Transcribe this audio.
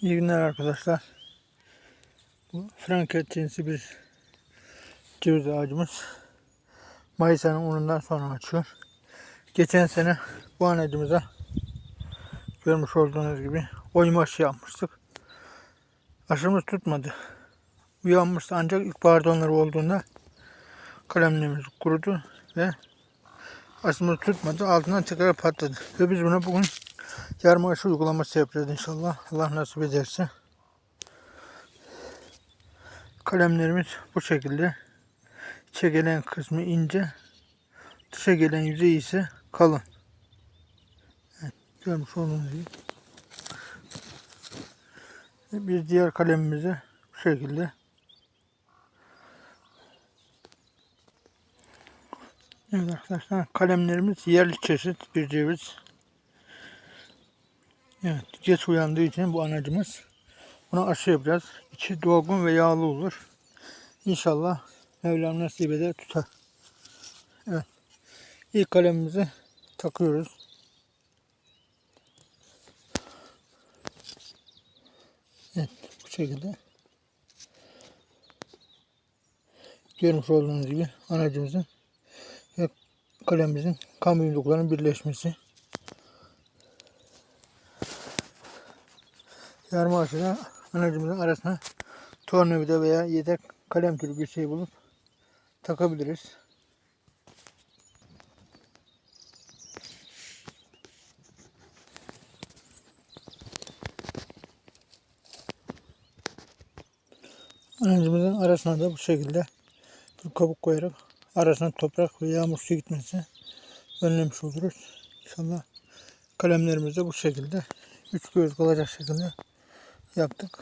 İyi günler arkadaşlar. Bu Franket cinsi bir ceviz ağacımız. Mayıs ayının 10'undan sonra açıyor. Geçen sene bu ağacımıza görmüş olduğunuz gibi oyma yapmıştık. Aşımız tutmadı. Uyanmıştı ancak ilkbaharda onları olduğunda kalemlerimiz kurudu ve aşımız tutmadı. Altından tekrar patladı. Ve biz buna bugün yarma aşı uygulaması yapacağız inşallah. Allah nasip ederse. Kalemlerimiz bu şekilde. İçe gelen kısmı ince. Dışa gelen yüzeyi ise kalın. Görmüş olduğunuz gibi. Bir diğer kalemimize bu şekilde. Evet arkadaşlar kalemlerimiz yerli çeşit bir ceviz. Evet, geç uyandığı için bu anacımız. Buna aşı yapacağız. İçi dolgun ve yağlı olur. İnşallah Mevlam nasip eder tutar. Evet. İlk kalemimizi takıyoruz. Evet, bu şekilde. Görmüş olduğunuz gibi anacımızın ve kalemimizin kan birleşmesi. Yarma aşına anacımızın arasına tornavida veya yedek kalem türü bir şey bulup takabiliriz. Anacımızın arasına da bu şekilde bir kabuk koyarak arasına toprak ve yağmur su gitmesi önlemiş oluruz. İnşallah kalemlerimizi de bu şekilde üç göz kalacak şekilde yaptık.